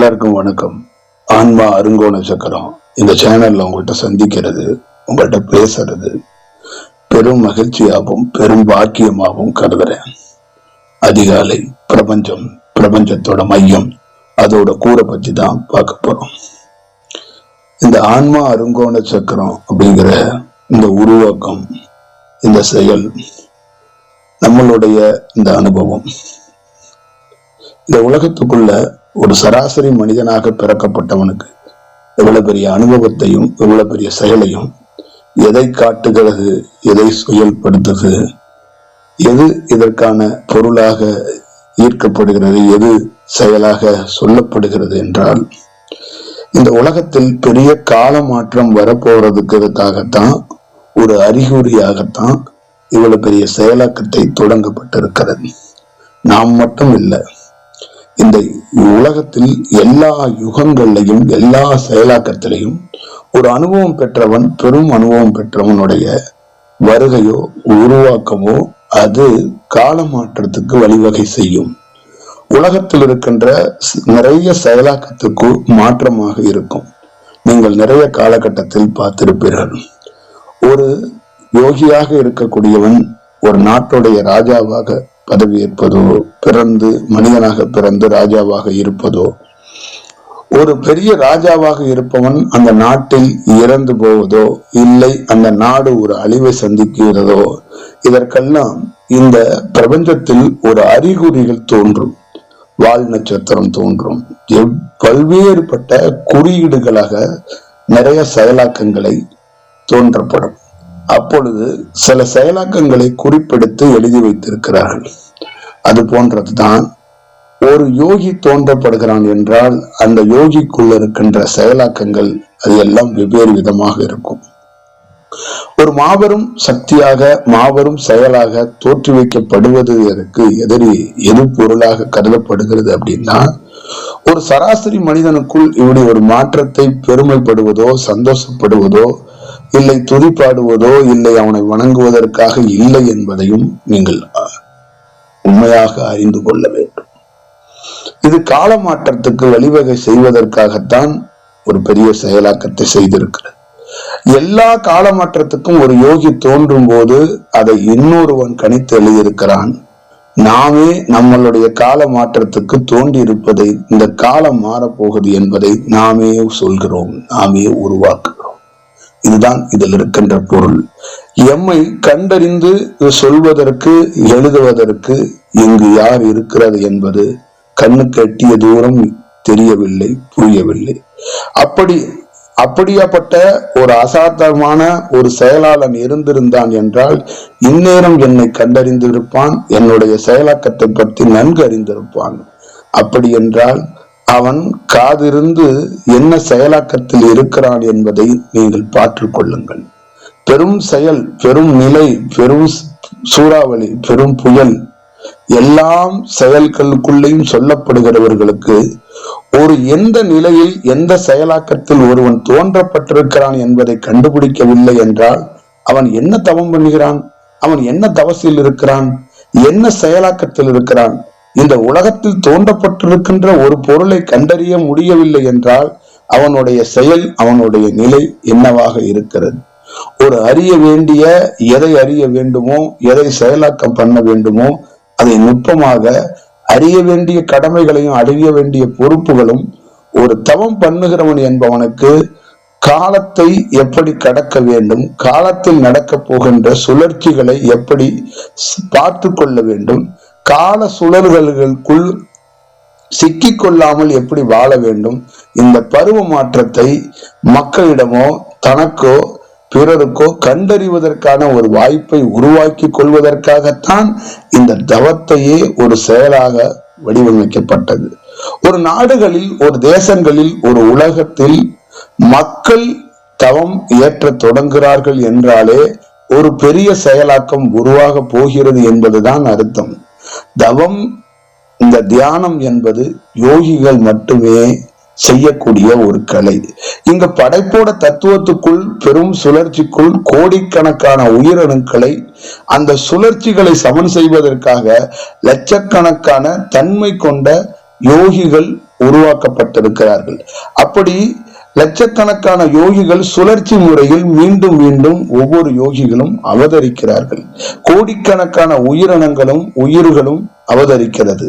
எல்லாருக்கும் வணக்கம். ஆன்மா அருங்கோண சக்கரம் இந்த சேனல்ல உங்கள்கிட்ட சந்திக்கிறது உங்கள்கிட்ட பேசுறது பெரும் மகிழ்ச்சியாகவும் பெரும் பாக்கியமாகவும் கருதுறேன். அதிகாலை பிரபஞ்சம் பிரபஞ்சத்தோட மையம் அதோட கூரை பத்தி தான் பார்க்க போறோம். இந்த ஆன்மா அருங்கோண சக்கரம் அப்படிங்கிற இந்த உருவாக்கம் இந்த செயல் நம்மளுடைய இந்த அனுபவம் இந்த உலகத்துக்குள்ள ஒரு சராசரி மனிதனாக பிறக்கப்பட்டவனுக்கு எவ்வளவு பெரிய அனுபவத்தையும் எவ்வளவு பெரிய செயலையும் எதை காட்டுகிறது எதை செயல்படுத்துது எது இதற்கான பொருளாக ஈர்க்கப்படுகிறது எது செயலாக சொல்லப்படுகிறது என்றால் இந்த உலகத்தில் பெரிய கால மாற்றம் வரப்போறதுக்கிறதுக்காகத்தான் ஒரு அறிகுறியாகத்தான் இவ்வளவு பெரிய செயலாக்கத்தை தொடங்கப்பட்டிருக்கிறது. நாம் மட்டும் இல்லை இந்த உலகத்தில் எல்லா யுகங்கள்லையும் எல்லா செயலாக்கத்திலையும் ஒரு அனுபவம் பெற்றவன் பெரும் அனுபவம் பெற்றவனுடைய வருகையோ உருவாக்கமோ அது கால மாற்றத்துக்கு வழிவகை செய்யும். உலகத்தில் இருக்கின்ற நிறைய செயலாக்கத்துக்கு மாற்றமாக இருக்கும். நீங்கள் நிறைய காலகட்டத்தில் பார்த்திருப்பீர்கள். ஒரு யோகியாக இருக்கக்கூடியவன் ஒரு நாட்டுடைய ராஜாவாக பதவியேற்பதோ பிறந்து மனிதனாக பிறந்து ராஜாவாக இருப்பதோ ஒரு பெரிய ராஜாவாக இருப்பவன் அந்த நாட்டில் இறந்து போவதோ இல்லை அந்த நாடு ஒரு அழிவை சந்திக்கிறதோ இதற்கெல்லாம் இந்த பிரபஞ்சத்தில் ஒரு அறிகுறிகள் தோன்றும். வால் நட்சத்திரம் தோன்றும். எவ்- பல்வேறுபட்ட குறியீடுகளாக நிறைய செயலாக்கங்களை தோன்றப்படும். அப்பொழுது சில செயலாக்கங்களை குறிப்பெடுத்து எழுதி வைத்திருக்கிறார்கள். அது போன்றதுதான் ஒரு யோகி தோன்றப்படுகிறான் என்றால் அந்த யோகிக்குள்ள இருக்கின்ற செயலாக்கங்கள் அது எல்லாம் வெவ்வேறு விதமாக இருக்கும். ஒரு மாபெரும் சக்தியாக மாபெரும் செயலாக தோற்றி வைக்கப்படுவதற்கு எதிரி எது பொருளாக கருதப்படுகிறது அப்படின்னா ஒரு சராசரி மனிதனுக்குள் இப்படி ஒரு மாற்றத்தை பெருமைப்படுவதோ சந்தோஷப்படுவதோ இல்லை துதிப்பாடுவதோ இல்லை அவனை வணங்குவதற்காக இல்லை என்பதையும் நீங்கள் உண்மையாக அறிந்து கொள்ள வேண்டும். இது கால மாற்றத்துக்கு வழிவகை செய்வதற்காகத்தான் ஒரு பெரிய செயலாக்கத்தை செய்திருக்கிறது. எல்லா கால மாற்றத்துக்கும் ஒரு யோகி தோன்றும் போது அதை இன்னொருவன் கணித்து எழுதியிருக்கிறான் நாமே நம்மளுடைய கால மாற்றத்துக்கு தோண்டி இருப்பதை இந்த காலம் மாறப்போகுது என்பதை நாமே சொல்கிறோம் நாமே உருவாக்குகிறோம். இதுதான் இதில் இருக்கின்ற பொருள். எம்மை கண்டறிந்து சொல்வதற்கு எழுதுவதற்கு இங்கு யார் இருக்கிறது என்பது கண்ணுக்கு எட்டிய தூரம் தெரியவில்லை புரியவில்லை. அப்படி அப்படியாப்பட்ட ஒரு அசாதாரணமான ஒரு செயலாளன் இருந்திருந்தான் என்றால் இந்நேரம் என்னை கண்டறிந்திருப்பான் என்னுடைய செயலாக்கத்தை பற்றி நன்கு அறிந்திருப்பான். அப்படி என்றால் அவன் காதிருந்து என்ன செயலாக்கத்தில் இருக்கிறான் என்பதை நீங்கள் பார்த்துக் கொள்ளுங்கள். பெரும் செயல் பெரும் நிலை பெரும் சூறாவளி பெரும் புயல் எல்லாம் செயல்களுக்குள்ளேயும் சொல்லப்படுகிறவர்களுக்கு ஒரு எந்த நிலையில் எந்த செயலாக்கத்தில் ஒருவன் தோன்றப்பட்டிருக்கிறான் என்பதை கண்டுபிடிக்கவில்லை என்றால் அவன் என்ன தவம் பண்ணுகிறான்? அவன் என்ன தவசில் இருக்கிறான்? என்ன செயலாக்கத்தில் இருக்கிறான்? இந்த உலகத்தில் தோன்றப்பட்டிருக்கின்ற ஒரு பொருளை கண்டறிய முடியவில்லை என்றால் அவனுடைய செயல் அவனுடைய நிலை என்னவாக இருக்கிறது? ஒரு அறிய வேண்டிய எதை அறிய வேண்டுமோ எதை செயலாக்கம் பண்ண வேண்டுமோ அதை நுட்பமாக அறிய வேண்டிய கடமைகளையும் அறிய வேண்டிய பொறுப்புகளும் ஒரு தவம் பண்ணுகிறவன் என்பவனுக்கு காலத்தை எப்படி கடக்க வேண்டும் காலத்தில் நடக்கப் போகின்ற சுழற்சிகளை எப்படி பார்த்து கொள்ள வேண்டும் கால சுழல்களுக்குள் சிக்கி கொள்ளாமல் எப்படி வாழ வேண்டும்? இந்த பருவ மாற்றத்தை மக்களிடமோ தனக்கோ பிறருக்கோ கண்டறிவதற்கான ஒரு வாய்ப்பை உருவாக்கி கொள்வதற்காகத்தான் இந்த தவத்தையே ஒரு செயலாக வடிவமைக்கப்பட்டது. ஒரு நாடுகளில் ஒரு தேசங்களில் ஒரு உலகத்தில் மக்கள் தவம் ஏற்ற தொடங்குகிறார்கள் என்றாலே ஒரு பெரிய செயலாக்கம் உருவாக போகிறது என்பதுதான் அர்த்தம். தவம் இந்த தியானம் என்பது யோகிகள் மட்டுமே செய்யக்கூடிய ஒரு கலை. இங்க படைப்போட தத்துவத்துக்குள் பெரும் சுழற்சிக்குள் கோடிக்கணக்கான உயிரணுக்களை அந்த சுழற்சிகளை சமன் செய்வதற்காக லட்சக்கணக்கான தன்மை கொண்ட யோகிகள் உருவாக்கப்பட்டிருக்கிறார்கள். அப்படி லட்சக்கணக்கான யோகிகள் சுழற்சி முறையில் மீண்டும் மீண்டும் ஒவ்வொரு யோகிகளும் அவதரிக்கிறார்கள். கோடிக்கணக்கான உயிரினங்களும் உயிர்களும் அவதரிக்கிறது.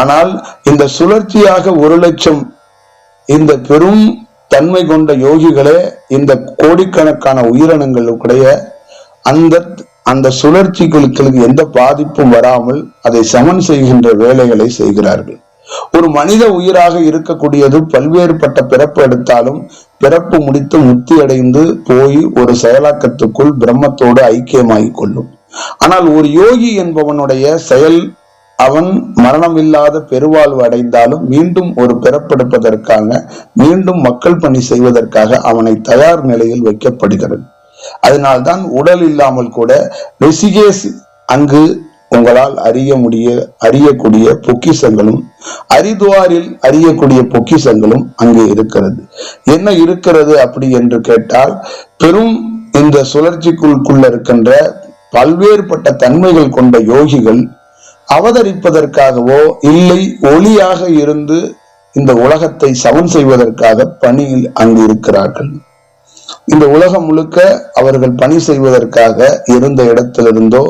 ஆனால் இந்த சுழற்சியாக ஒரு லட்சம் இந்த பெரும் தன்மை கொண்ட யோகிகளே இந்த கோடிக்கணக்கான உயிரினங்களுடைய அந்த அந்த சுழற்சிகளுக்கு எந்த பாதிப்பும் வராமல் அதை சமன் செய்கின்ற வேலைகளை செய்கிறார்கள். ஒரு மனித உயிராக இருக்கக்கூடியது பல்வேறுபட்ட பிறப்பு எடுத்தாலும் பிறப்பு முடித்து முத்தி அடைந்து போய் ஒரு செயலாக்கத்துக்குள் பிரம்மத்தோடு ஐக்கியமாகிக் கொள்ளும். ஆனால் ஒரு யோகி என்பவனுடைய செயல் அவன் மரணமில்லாத பெருவாழ்வு அடைந்தாலும் மீண்டும் ஒரு பிறப்பெடுப்பதற்காக மீண்டும் மக்கள் பணி செய்வதற்காக அவனை தயார் நிலையில் வைக்கப்படுகிறது. அதனால்தான் உடல் இல்லாமல் கூட ரிஷிகேஷ் அங்கு உங்களால் அறிய முடிய அறியக்கூடிய பொக்கிசங்களும் அரிதுவாரில் அறியக்கூடிய பொக்கிசங்களும் அங்கே இருக்கிறது. என்ன இருக்கிறது அப்படி என்று கேட்டால் பெரும் இந்த சுழற்சிக்குள்குள்ள இருக்கின்ற பல்வேறுபட்ட தன்மைகள் கொண்ட யோகிகள் அவதரிப்பதற்காகவோ இல்லை ஒளியாக இருந்து இந்த உலகத்தை சமன் செய்வதற்காக பணியில் அங்கு இருக்கிறார்கள். இந்த உலகம் முழுக்க அவர்கள் பணி செய்வதற்காக இருந்த இடத்திலிருந்தோ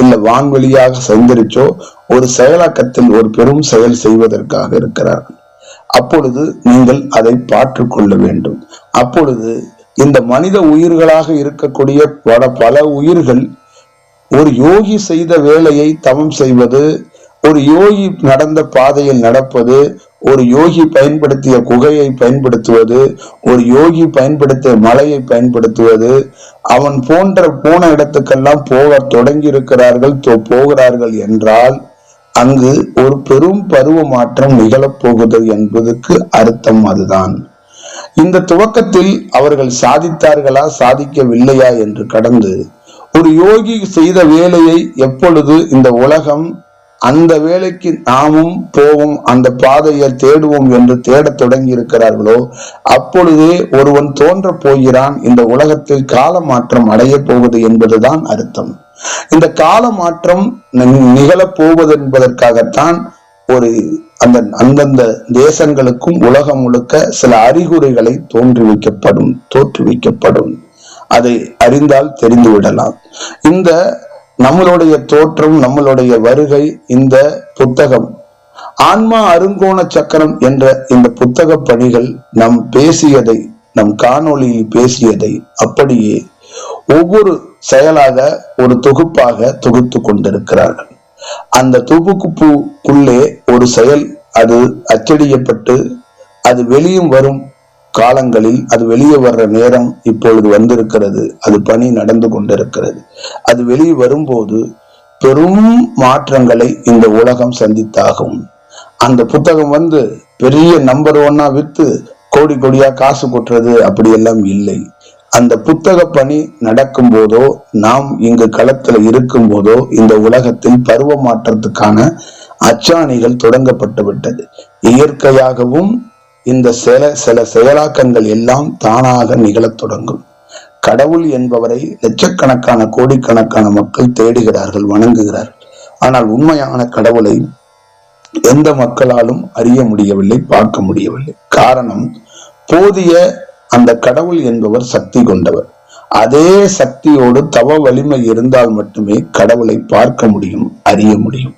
இல்லை வான்வெளியாக சந்தரிச்சோ ஒரு செயலாக்கத்தில் ஒரு பெரும் செயல் செய்வதற்காக இருக்கிறார். அப்பொழுது நீங்கள் அதை பாற்றுக் கொள்ள வேண்டும். அப்பொழுது இந்த மனித உயிர்களாக இருக்கக்கூடிய பல பல உயிர்கள் ஒரு யோகி செய்த வேலையை தவம் செய்வது ஒரு யோகி நடந்த பாதையில் நடப்பது ஒரு யோகி பயன்படுத்திய குகையை பயன்படுத்துவது ஒரு யோகி பயன்படுத்திய மலையை பயன்படுத்துவது அவன் போன்ற போன இடத்துக்கெல்லாம் போக தொடங்கி இருக்கிறார்கள் போகிறார்கள் என்றால் அங்கு ஒரு பெரும் பருவ மாற்றம் நிகழப்போகுது என்பதற்கு அர்த்தம் அதுதான். இந்த துவக்கத்தில் அவர்கள் சாதித்தார்களா சாதிக்கவில்லையா என்று கடந்து ஒரு யோகி செய்த வேலையை எப்பொழுது இந்த உலகம் அந்த வேலைக்கு நாமும் போவோம் அந்த பாதையை தேடுவோம் என்று தேடத் தொடங்கி இருக்கிறார்களோ அப்பொழுதே ஒருவன் தோன்ற போகிறான். இந்த உலகத்தில் கால மாற்றம் அடையப் போவது என்பதுதான் அர்த்தம். இந்த கால மாற்றம் நிகழப் போவது என்பதற்காகத்தான் ஒரு அந்த அந்தந்த தேசங்களுக்கும் உலகம் முழுக்க சில அறிகுறிகளை தோன்றுவிக்கப்படும் தோற்றுவிக்கப்படும். அதை அறிந்தால் தெரிந்து விடலாம் இந்த நம்மளுடைய தோற்றம் நம்மளுடைய வருகை இந்த புத்தகம். ஆன்மா அருங்கோண சக்கரம் என்ற இந்த புத்தக பணிகள் நம் பேசியதை நம் காணொளியில் பேசியதை அப்படியே ஒவ்வொரு செயலாக ஒரு தொகுப்பாக தொகுத்து கொண்டிருக்கிறார்கள். அந்த தொகுப்புக்குள்ளே ஒரு செயல் அது அச்சடியப்பட்டு அது வெளியும் வரும் காலங்களில் அது வெளியே வர்ற நேரம் இப்பொழுது வந்திருக்கிறது. அது பணி நடந்து கொண்டிருக்கிறது. அது வெளியே வரும்போது பெரும் மாற்றங்களை இந்த உலகம் சந்தித்தாகும். அந்த புத்தகம் வந்து பெரிய நம்பர் ஒன்னா வித்து கோடி கோடியா காசு கொட்டுறது அப்படியெல்லாம் இல்லை. அந்த புத்தக பணி நடக்கும் போதோ நாம் இங்கு களத்துல இருக்கும் போதோ இந்த உலகத்தில் பருவ மாற்றத்துக்கான அச்சாணிகள் தொடங்கப்பட்டு விட்டது. இயற்கையாகவும் இந்த சில சில செயலாக்கங்கள் எல்லாம் தானாக நிகழத் தொடங்கும். கடவுள் என்பவரை லட்சக்கணக்கான கோடிக்கணக்கான மக்கள் தேடுகிறார்கள் வணங்குகிறார்கள். ஆனால் உண்மையான கடவுளை எந்த மக்களாலும் அறிய முடியவில்லை பார்க்க முடியவில்லை. காரணம் போதிய அந்த கடவுள் என்பவர் சக்தி கொண்டவர். அதே சக்தியோடு தவ வலிமை இருந்தால் மட்டுமே கடவுளை பார்க்க முடியும் அறிய முடியும்.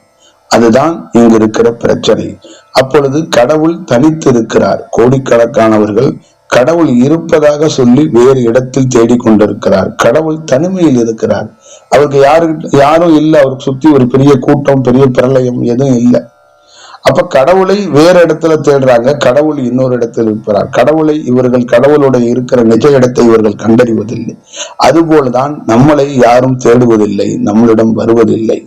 அதுதான் இங்கு இருக்கிற பிரச்சனை. அப்பொழுது கடவுள் தனித்து இருக்கிறார் கோடிக்கணக்கானவர்கள் கடவுள் இருப்பதாக சொல்லி வேறு இடத்தில் தேடிக்கொண்டிருக்கிறார். கடவுள் தனிமையில் இருக்கிறார். அவருக்கு யாரு யாரும் இல்லை. அவருக்கு சுத்தி ஒரு பெரிய கூட்டம் பெரிய பிரளயம் எதுவும் இல்லை. அப்ப கடவுளை வேற இடத்துல தேடுறாங்க. கடவுள் இன்னொரு இடத்தில் இருக்கிறார். கடவுளை இவர்கள் கடவுளுடைய இருக்கிற நிஜ இடத்தை இவர்கள் கண்டறிவதில்லை. அதுபோலதான் நம்மளை யாரும் தேடுவதில்லை. நம்மளிடம் வருவதில்லை.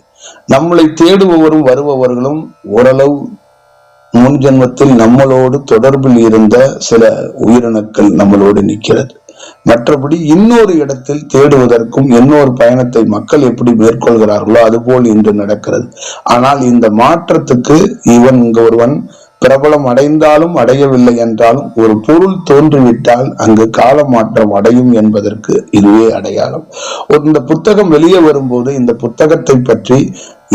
நம்மளை தேடுபவரும் வருபவர்களும் ஓரளவு முன் ஜென்மத்தில் நம்மளோடு தொடர்பில் இருந்த சில உயிரணுக்கள் நம்மளோடு நிற்கிறது. மற்றபடி இன்னொரு இடத்தில் தேடுவதற்கும் இன்னொரு பயணத்தை மக்கள் எப்படி மேற்கொள்கிறார்களோ அதுபோல் இன்று நடக்கிறது. ஆனால் இந்த மாற்றத்துக்கு இவன் இங்கு ஒருவன் பிரபலம் அடைந்தாலும் அடையவில்லை என்றாலும் ஒரு பொருள் தோன்றிவிட்டால் அங்கு கால மாற்றம் அடையும் என்பதற்கு இதுவே அடையாளம். இந்த புத்தகம் வெளியே வரும்போது இந்த புத்தகத்தை பற்றி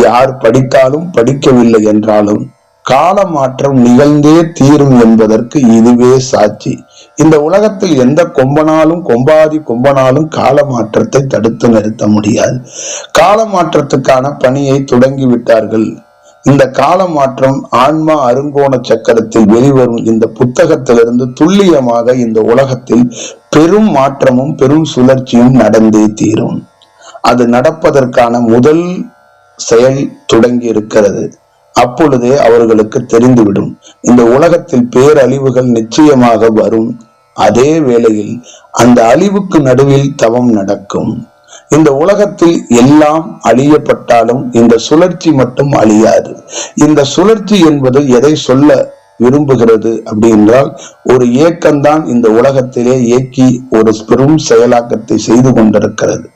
யார் படித்தாலும் படிக்கவில்லை என்றாலும் கால மாற்றம் நிகழ்ந்தே தீரும் என்பதற்கு இதுவே சாட்சி. இந்த உலகத்தில் எந்த கொம்பனாலும் கொம்பாதி கொம்பனாலும் கால மாற்றத்தை தடுத்து நிறுத்த முடியாது. கால மாற்றத்துக்கான பணியை தொடங்கி விட்டார்கள் இந்த கால மாற்றம் ஆன்மா அருங்கோண சக்கரத்தில் வெளிவரும் இந்த புத்தகத்திலிருந்து துல்லியமாக இந்த உலகத்தில் பெரும் மாற்றமும் பெரும் சுழற்சியும் நடந்தே தீரும். அது நடப்பதற்கான முதல் செயல் தொடங்கி இருக்கிறது அப்பொழுதே அவர்களுக்கு தெரிந்துவிடும். இந்த உலகத்தில் பேரழிவுகள் நிச்சயமாக வரும். அதே வேளையில் அந்த அழிவுக்கு நடுவில் தவம் நடக்கும். இந்த உலகத்தில் எல்லாம் அழியப்பட்டாலும் இந்த சுழற்சி மட்டும் அழியாது. இந்த சுழற்சி என்பது எதை சொல்ல விரும்புகிறது அப்படி என்றால் ஒரு இயக்கம்தான் இந்த உலகத்திலே இயக்கி ஒரு பெரும் செயலாக்கத்தை செய்து கொண்டிருக்கிறது.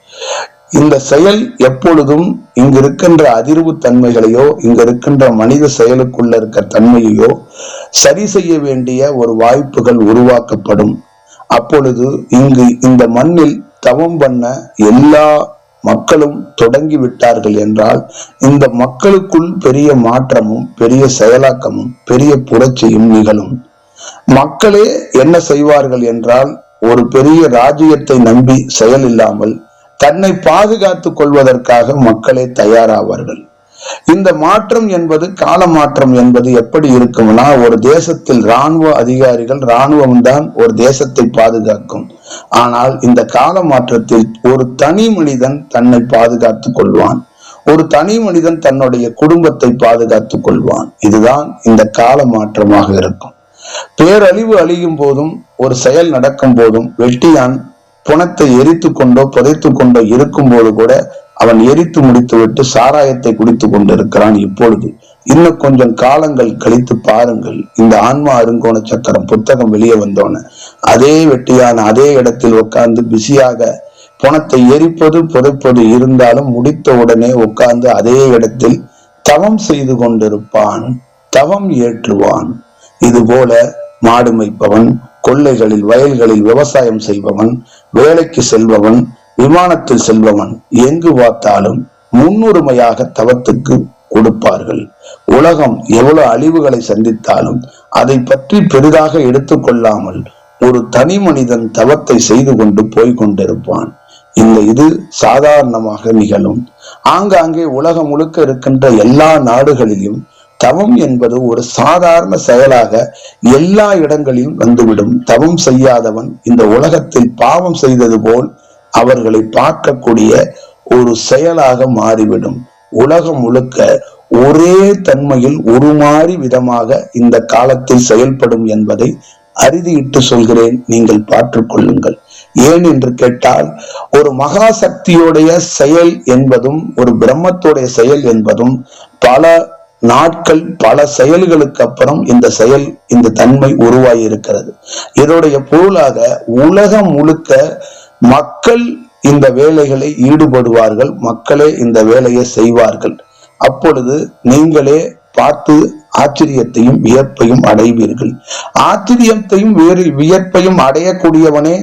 இந்த செயல் எப்பொழுதும் இங்கு இருக்கின்ற அதிர்வு தன்மைகளையோ இங்கு இருக்கின்ற மனித செயலுக்குள்ள இருக்க தன்மையையோ சரி செய்ய வேண்டிய ஒரு வாய்ப்புகள் உருவாக்கப்படும். அப்பொழுது இங்கு இந்த மண்ணில் தவம் பண்ண எல்லா மக்களும் தொடங்கி விட்டார்கள் என்றால் இந்த மக்களுக்குள் பெரிய மாற்றமும் பெரிய செயலாக்கமும் பெரிய புரட்சியும் நிகழும். மக்களே என்ன செய்வார்கள் என்றால் ஒரு பெரிய ராஜ்யத்தை நம்பி செயல் இல்லாமல் தன்னை பாதுகாத்துக் கொள்வதற்காக மக்களே தயாராவார்கள். இந்த மாற்றம் என்பது கால மாற்றம் என்பது எப்படி இருக்கும்னா ஒரு தேசத்தில் ராணுவ அதிகாரிகள் ராணுவம் தான் ஒரு தேசத்தை பாதுகாக்கும். ஆனால் இந்த கால மாற்றத்தில் ஒரு தனி மனிதன் தன்னை பாதுகாத்துக் கொள்வான். ஒரு தனி மனிதன் தன்னுடைய குடும்பத்தை பாதுகாத்துக் கொள்வான். இதுதான் இந்த கால மாற்றமாக இருக்கும். பேரழிவு அழியும் போதும் ஒரு செயல் நடக்கும் போதும் வெட்டியான் புணத்தை எரித்து கொண்டோ புதைத்து கொண்டோ இருக்கும் போது கூட அவன் எரித்து முடித்துவிட்டு சாராயத்தை குடித்து கொண்டிருக்கிறான் இப்பொழுது. இன்னும் கொஞ்சம் காலங்கள் கழித்து பாருங்கள். இந்த ஆன்மா அருங்கோண சக்கரம் புத்தகம் வெளியே வந்தோன்னு அதே வெட்டியான அதே இடத்தில் உட்கார்ந்து பிஸியாக புணத்தை எரிப்பது புதைப்பது இருந்தாலும் முடித்த உடனே உட்கார்ந்து அதே இடத்தில் தவம் செய்து கொண்டிருப்பான் தவம் ஏற்றுவான். இது போல மாடு மேய்ப்பவன் கொள்ளைகளில் வயல்களில் விவசாயம் செய்பவன் வேலைக்கு செல்பவன் விமானத்தில் செல்பவன் எங்கு பார்த்தாலும் முன்னுரிமையாக தவத்துக்கு கொடுப்பார்கள். உலகம் எவ்வளவு அழிவுகளை சந்தித்தாலும் அதை பற்றி பெரிதாக எடுத்துக்கொள்ளாமல் ஒரு தனி மனிதன் தவத்தை செய்து கொண்டு போய் கொண்டிருப்பான். இந்த இது சாதாரணமாக நிகழும். ஆங்காங்கே உலகம் முழுக்க இருக்கின்ற எல்லா நாடுகளிலும் தவம் என்பது ஒரு சாதாரண செயலாக எல்லா இடங்களிலும் வந்துவிடும். தவம் செய்யாதவன் இந்த உலகத்தில் பாவம் செய்தது போல் அவர்களை பார்க்கக்கூடிய ஒரு செயலாக மாறிவிடும். உலகம் முழுக்க ஒரே தன்மையில் உருமாறி விதமாக இந்த காலத்தில் செயல்படும் என்பதை அறுதியிட்டு சொல்கிறேன். நீங்கள் பார்த்துக்கொள்ளுங்கள் ஏன் என்று கேட்டால் ஒரு மகா சக்தியுடைய செயல் என்பதும் ஒரு பிரம்மத்துடைய செயல் என்பதும் பல நாட்கள் பல செயல்களுக்கு அப்புறம் இந்த செயல் இந்த தன்மை உருவாகி இருக்கிறது இதோடைய பொருளாக உலகம் முழுக்க மக்கள் இந்த வேலைகளை ஈடுபடுவார்கள் மக்களே இந்த வேலையை செய்வார்கள். அப்பொழுது நீங்களே பார்த்து ஆச்சரியத்தையும் வியப்பையும் அடைவீர்கள். ஆச்சரியத்தையும் வேறு வியப்பையும் அடையக்கூடியவனே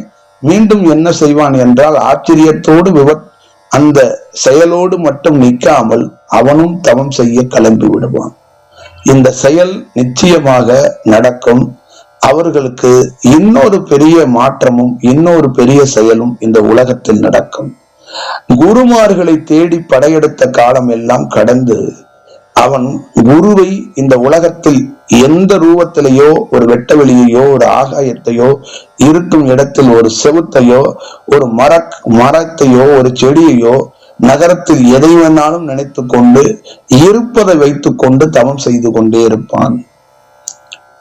மீண்டும் என்ன செய்வான் என்றால் ஆச்சரியத்தோடு விவ அந்த செயலோடு மட்டும் நிற்காமல் அவனும் தவம் செய்ய கிளம்பி விடுவான். இந்த செயல் நிச்சயமாக நடக்கும். அவர்களுக்கு இன்னொரு பெரிய மாற்றமும் இன்னொரு பெரிய செயலும் இந்த உலகத்தில் நடக்கும். குருமார்களை தேடி படையெடுத்த காலம் எல்லாம் கடந்து அவன் குருவை இந்த உலகத்தில் எந்த ரூபத்திலேயோ ஒரு வெட்ட வெளியையோ ஒரு ஆகாயத்தையோ இருக்கும் இடத்தில் ஒரு செவுத்தையோ ஒரு மர மரத்தையோ ஒரு செடியையோ நகரத்தில் எதை வேணாலும் நினைத்து கொண்டு இருப்பதை வைத்துக் கொண்டு தவம் செய்து கொண்டே இருப்பான்.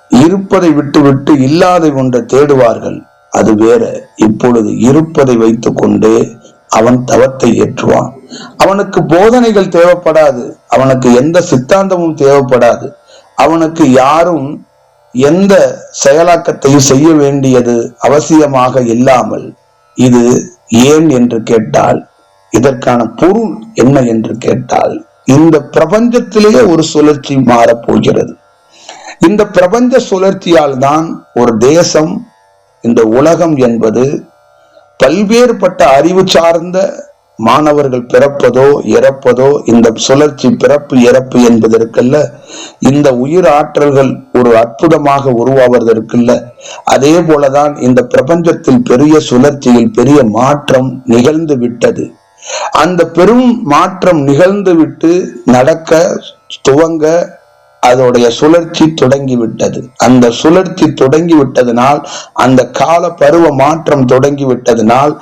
இருப்பதை விட்டுவிட்டு இல்லாதை ஒன்றை தேடுவார்கள். அது வேற. இப்பொழுது இருப்பதை வைத்துக் கொண்டு அவன் தவத்தை ஏற்றுவான். அவனுக்கு போதனைகள் தேவைப்படாது. அவனுக்கு எந்த சித்தாந்தமும் தேவைப்படாது. அவனுக்கு யாரும் எந்த செயலாக்கத்தையும் செய்ய வேண்டியது அவசியமாக இல்லாமல் இது ஏன்? என்று கேட்டால் இதற்கான பொருள் என்ன என்று கேட்டால் இந்த பிரபஞ்சத்திலேயே ஒரு சுழற்சி மாறப்போகிறது இந்த பிரபஞ்ச சுழற்சியால் தான் ஒரு தேசம் இந்த உலகம் என்பது பல்வேறுபட்ட அறிவு சார்ந்த மாணவர்கள் பிறப்பதோ இறப்பதோ இந்த சுழற்சி பிறப்பு இறப்பு என்பதற்கல்ல இந்த உயிர் ஆற்றல்கள் ஒரு அற்புதமாக உருவாவதற்குல்ல அதே போலதான் இந்த பிரபஞ்சத்தில் பெரிய சுழற்சியில் பெரிய மாற்றம் நிகழ்ந்து விட்டது. அந்த பெரும் மாற்றம் நிகழ்ந்து விட்டு நடக்க துவங்க அதோடைய சுழற்சி தொடங்கிவிட்டது. அந்த சுழற்சி தொடங்கி விட்டதனால் அந்த கால பருவ மாற்றம் தொடங்கி விட்டதனால்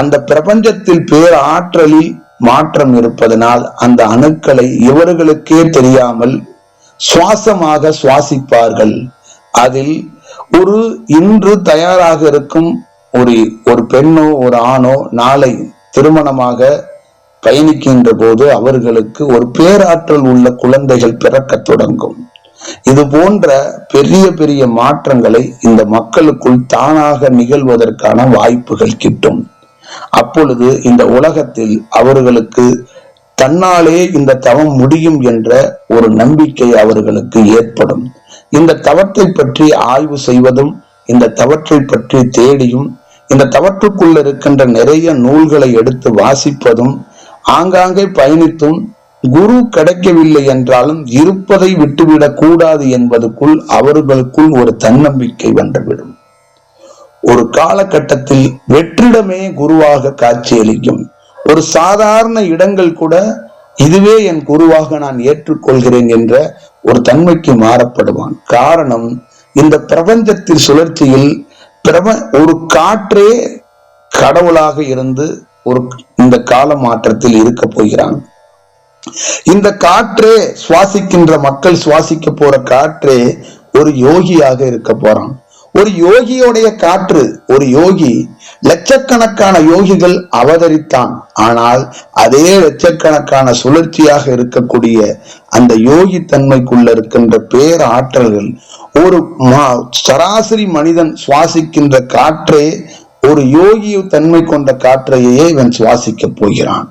அந்த பிரபஞ்சத்தில் பேர் ஆற்றலில் மாற்றம் இருப்பதனால் அந்த அணுக்களை இவர்களுக்கே தெரியாமல் சுவாசமாக சுவாசிப்பார்கள். அதில் ஒரு இன்று தயாராக இருக்கும் ஒரு ஒரு பெண்ணோ ஒரு ஆணோ நாளை திருமணமாக பயணிக்கின்ற போது அவர்களுக்கு ஒரு பேராற்றல் உள்ள குழந்தைகள் பிறக்க தொடங்கும். இது போன்ற பெரிய பெரிய மாற்றங்களை இந்த மக்களுக்குள் தானாக நிகழ்வதற்கான வாய்ப்புகள் கிட்டும். அப்பொழுது இந்த உலகத்தில் அவர்களுக்கு தன்னாலே இந்த தவம் முடியும் என்ற ஒரு நம்பிக்கை அவர்களுக்கு ஏற்படும். இந்த தவத்தை பற்றி ஆய்வு செய்வதும் இந்த தவற்றை பற்றி தேடியும் இந்த தவற்றுக்குள்ள இருக்கின்ற நிறைய நூல்களை எடுத்து வாசிப்பதும் ஆங்காங்கே பயணித்தும் குரு கிடைக்கவில்லை என்றாலும் இருப்பதை விட்டுவிடக் கூடாது என்பதுக்குள் அவர்களுக்குள் ஒரு தன்னம்பிக்கை வந்துவிடும். ஒரு காலகட்டத்தில் வெற்றிடமே குருவாக காட்சியளிக்கும். ஒரு சாதாரண இடங்கள் கூட இதுவே என் குருவாக நான் ஏற்றுக்கொள்கிறேன் என்ற ஒரு தன்மைக்கு மாறப்படுவான். காரணம் இந்த பிரபஞ்சத்தில் சுழற்சியில் பிரப ஒரு காற்றே கடவுளாக இருந்து ஒரு இந்த கால மாற்றத்தில் இருக்க போகிறான். இந்த காற்றே சுவாசிக்கின்ற மக்கள் சுவாசிக்க போற காற்றே ஒரு யோகியாக இருக்க போறான். ஒரு யோகியோடைய காற்று ஒரு யோகி லட்சக்கணக்கான யோகிகள் அவதரித்தான். ஆனால் அதே லட்சக்கணக்கான சுழற்சியாக இருக்கக்கூடிய அந்த யோகி தன்மைக்குள்ள இருக்கின்ற பேர் ஆற்றல்கள் ஒரு சராசரி மனிதன் சுவாசிக்கின்ற காற்றே ஒரு யோகி தன்மை கொண்ட காற்றையே இவன் சுவாசிக்க போகிறான்.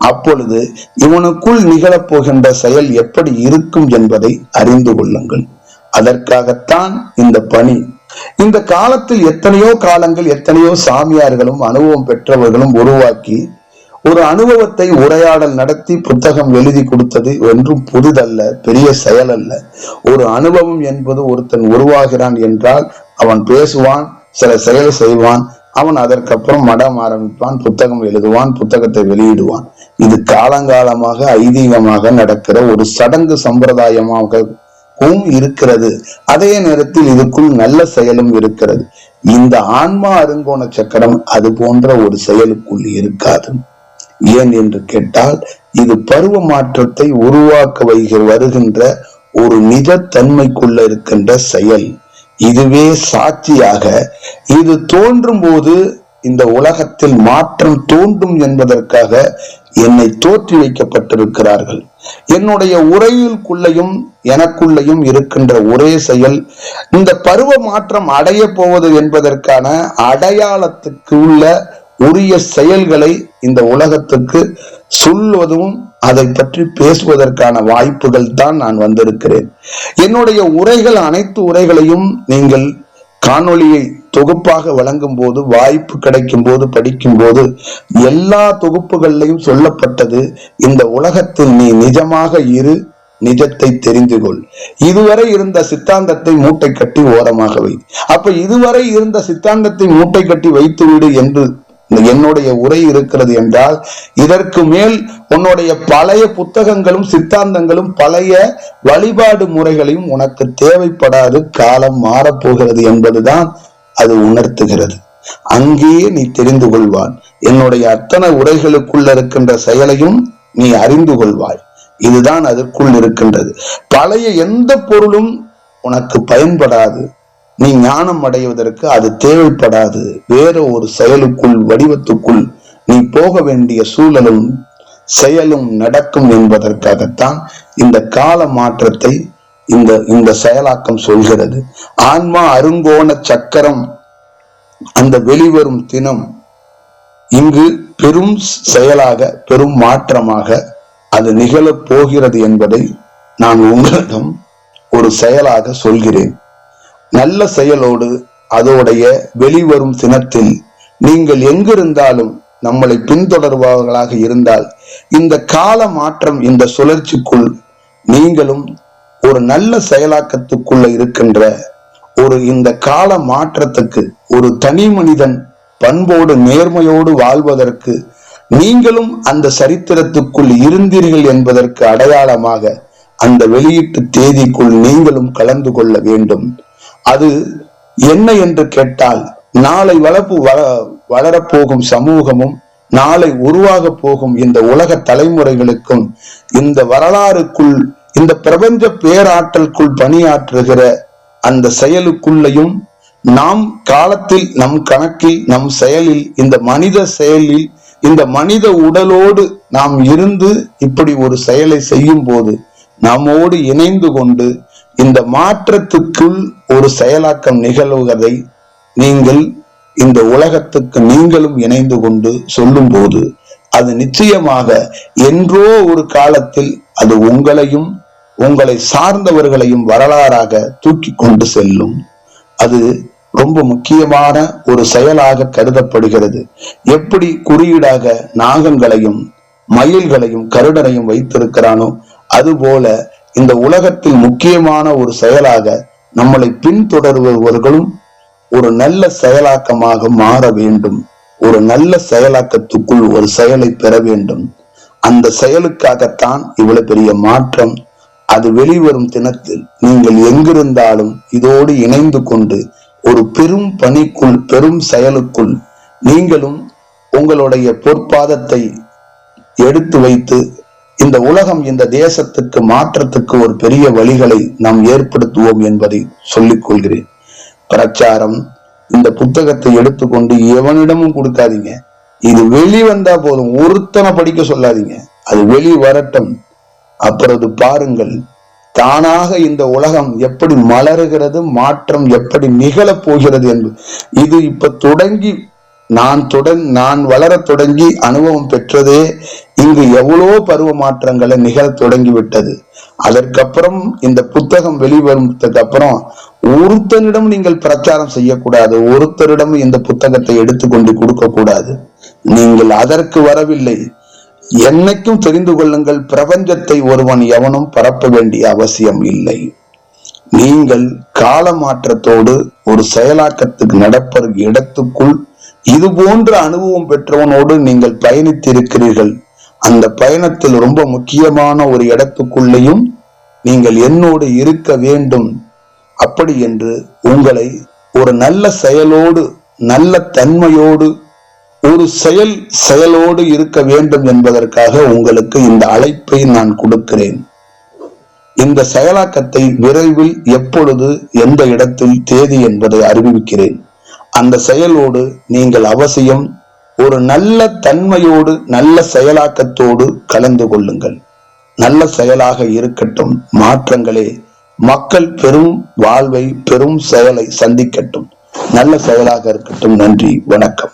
அப்பொழுது இவனுக்குள் நிகழப்போகின்ற செயல் எப்படி இருக்கும் என்பதை அறிந்து கொள்ளுங்கள். அதற்காகத்தான் இந்த பணி. இந்த காலத்தில் எத்தனையோ காலங்கள் எத்தனையோ சாமியார்களும் அனுபவம் பெற்றவர்களும் உருவாக்கி ஒரு அனுபவத்தை உரையாடல் நடத்தி புத்தகம் எழுதி கொடுத்தது என்றும் புதிதல்ல பெரிய செயல் அல்ல ஒரு அனுபவம் என்பது ஒருத்தன் உருவாகிறான் என்றால் அவன் பேசுவான் சில செயல் செய்வான் அவன் அதற்கப்புறம் மடம் ஆரம்பிப்பான் புத்தகம் எழுதுவான் புத்தகத்தை வெளியிடுவான். இது காலங்காலமாக ஐதீகமாக நடக்கிற ஒரு சடங்கு சம்பிரதாயமாகவும் இருக்கிறது. அதே நேரத்தில் இதுக்குள் நல்ல செயலும் இருக்கிறது. இந்த ஆன்மா அருங்கோண சக்கரம் அது போன்ற ஒரு செயலுக்குள் இருக்காது. ஏன் என்று கேட்டால் இது பருவ மாற்றத்தை உருவாக்க வைகிற வருகின்ற ஒரு நிஜத்தன்மைக்குள்ள இருக்கின்ற செயல். இதுவே சாட்சியாக இது தோன்றும் போது இந்த உலகத்தில் மாற்றம் தோன்றும் என்பதற்காக என்னை தோற்றி வைக்கப்பட்டிருக்கிறார்கள். என்னுடைய உரையிற்குள்ளையும் எனக்குள்ளையும் இருக்கின்ற ஒரே செயல் இந்த பருவ மாற்றம் அடைய போவது என்பதற்கான அடையாளத்துக்கு உள்ள உரிய செயல்களை இந்த உலகத்துக்கு சொல்வதும் அதை பற்றி பேசுவதற்கான வாய்ப்புகள் தான் நான் வந்திருக்கிறேன். என்னுடைய உரைகள் அனைத்து உரைகளையும் நீங்கள் காணொளியை தொகுப்பாக வழங்கும் போது வாய்ப்பு கிடைக்கும் போது படிக்கும் போது எல்லா தொகுப்புகள்லையும் சொல்லப்பட்டது. இந்த உலகத்தில் நீ நிஜமாக இரு நிஜத்தை தெரிந்து கொள். இதுவரை இருந்த சித்தாந்தத்தை மூட்டை கட்டி ஓரமாக வை. அப்ப இதுவரை இருந்த சித்தாந்தத்தை மூட்டை கட்டி வைத்து விடு என்று என்னுடைய உரை இருக்கிறது என்றால் இதற்கு மேல் உன்னுடைய பழைய புத்தகங்களும் சித்தாந்தங்களும் பழைய வழிபாடு முறைகளையும் உனக்கு தேவைப்படாது. காலம் மாறப்போகிறது என்பதுதான் அது உணர்த்துகிறது. அங்கேயே நீ தெரிந்து கொள்வான் என்னுடைய அத்தனை உரைகளுக்குள்ள இருக்கின்ற செயலையும் நீ அறிந்து கொள்வாய். இதுதான் அதற்குள் இருக்கின்றது. பழைய எந்த பொருளும் உனக்கு பயன்படாது. நீ ஞானம் அடைவதற்கு அது தேவைப்படாது. வேற ஒரு செயலுக்குள் வடிவத்துக்குள் நீ போக வேண்டிய சூழலும் செயலும் நடக்கும் என்பதற்காகத்தான் இந்த கால மாற்றத்தை இந்த இந்த செயலாக்கம் சொல்கிறது. ஆன்மா அருங்கோண சக்கரம் அந்த வெளிவரும் தினம் இங்கு பெரும் செயலாக பெரும் மாற்றமாக அது நிகழப் போகிறது என்பதை நான் உங்களிடம் ஒரு செயலாக சொல்கிறேன். நல்ல செயலோடு அதோடைய வெளிவரும் சினத்தில் நீங்கள் எங்கிருந்தாலும் நம்மளை பின்தொடர்பவர்களாக இருந்தால் இந்த கால மாற்றம் இந்த சுழற்சிக்குள் நீங்களும் ஒரு நல்ல செயலாக்கத்துக்குள்ள இருக்கின்ற ஒரு இந்த கால மாற்றத்துக்கு ஒரு தனி மனிதன் பண்போடு நேர்மையோடு வாழ்வதற்கு நீங்களும் அந்த சரித்திரத்துக்குள் இருந்தீர்கள் என்பதற்கு அடையாளமாக அந்த வெளியீட்டு தேதிக்குள் நீங்களும் கலந்து கொள்ள வேண்டும். அது என்ன என்று கேட்டால் நாளை வளர்ப்பு வளரப்போகும் சமூகமும் நாளை உருவாக போகும் இந்த உலக தலைமுறைகளுக்கும் இந்த வரலாறுக்குள் இந்த பிரபஞ்ச பேராற்றலுக்குள் பணியாற்றுகிற அந்த செயலுக்குள்ளையும் நாம் காலத்தில் நம் கணக்கில் நம் செயலில் இந்த மனித செயலில் இந்த மனித உடலோடு நாம் இருந்து இப்படி ஒரு செயலை செய்யும் போது நம்மோடு இணைந்து கொண்டு இந்த மாற்றத்துக்குள் ஒரு செயலாக்கம் நிகழ்வதை நீங்கள் இந்த உலகத்துக்கு நீங்களும் இணைந்து கொண்டு சொல்லும் போது அது நிச்சயமாக என்றோ ஒரு காலத்தில் அது உங்களையும் உங்களை சார்ந்தவர்களையும் வரலாறாக தூக்கி கொண்டு செல்லும். அது ரொம்ப முக்கியமான ஒரு செயலாக கருதப்படுகிறது. எப்படி குறியீடாக நாகங்களையும் மயில்களையும் கருடனையும் வைத்திருக்கிறானோ அதுபோல இந்த உலகத்தில் முக்கியமான ஒரு செயலாக நம்மளை பின்தொடர்பவர்களும் ஒரு நல்ல செயலாக்கமாக மாற வேண்டும். ஒரு நல்ல செயலாக்கத்துக்குள் ஒரு செயலை பெற வேண்டும். அந்த செயலுக்காகத்தான் இவ்வளவு பெரிய மாற்றம் அது வெளிவரும் தினத்தில். நீங்கள் எங்கிருந்தாலும் இதோடு இணைந்து கொண்டு ஒரு பெரும் பணிக்குள் பெரும் செயலுக்குள் நீங்களும் உங்களுடைய பொற்பாதத்தை எடுத்து வைத்து இந்த உலகம் இந்த தேசத்துக்கு மாற்றத்துக்கு ஒரு பெரிய வழிகளை நாம் ஏற்படுத்துவோம் என்பதை சொல்லிக் கொள்கிறேன். பிரச்சாரம் இந்த புத்தகத்தை எடுத்துக்கொண்டு எவனிடமும் கொடுக்காதீங்க. இது வெளி வந்தா போதும் ஒருத்தனை படிக்க சொல்லாதீங்க. அது வெளி வரட்டும். அப்புறம் பாருங்கள் தானாக இந்த உலகம் எப்படி மலருகிறது மாற்றம் எப்படி நிகழப் போகிறது என்று இது இப்ப தொடங்கி நான் தொடங் நான் வளர தொடங்கி அனுபவம் பெற்றதே இங்கு எவ்வளோ பருவ மாற்றங்களை நிகழ தொடங்கிவிட்டது. அதற்கப்புறம் இந்த புத்தகம் வெளிவந்ததுக்கு அப்புறம் ஒருத்தனிடம் நீங்கள் பிரச்சாரம் செய்யக்கூடாது ஒருத்தரிடம் இந்த புத்தகத்தை எடுத்துக்கொண்டு கொடுக்க கூடாது நீங்கள் அதற்கு வரவில்லை. என்னைக்கும் தெரிந்து கொள்ளுங்கள் பிரபஞ்சத்தை ஒருவன் எவனும் பரப்ப வேண்டிய அவசியம் இல்லை. நீங்கள் கால மாற்றத்தோடு ஒரு செயலாக்கத்துக்கு நடப்பது இடத்துக்குள் இது போன்ற அனுபவம் பெற்றவனோடு நீங்கள் பயணித்திருக்கிறீர்கள். அந்த பயணத்தில் ரொம்ப முக்கியமான ஒரு இடத்துக்குள்ளேயும் நீங்கள் என்னோடு இருக்க வேண்டும். அப்படி என்று உங்களை ஒரு நல்ல செயலோடு நல்ல தன்மையோடு ஒரு செயல் செயலோடு இருக்க வேண்டும் என்பதற்காக உங்களுக்கு இந்த அழைப்பை நான் கொடுக்கிறேன். இந்த செயலாக்கத்தை விரைவில் எப்பொழுது எந்த இடத்தில் தேதி என்பதை அறிவிக்கிறேன். அந்த செயலோடு நீங்கள் அவசியம் ஒரு நல்ல தன்மையோடு நல்ல செயலாக்கத்தோடு கலந்து கொள்ளுங்கள். நல்ல செயலாக இருக்கட்டும் மாற்றங்களே. மக்கள் பெரும் வாழ்வை பெரும் செயலை சந்திக்கட்டும். நல்ல செயலாக இருக்கட்டும். நன்றி வணக்கம்.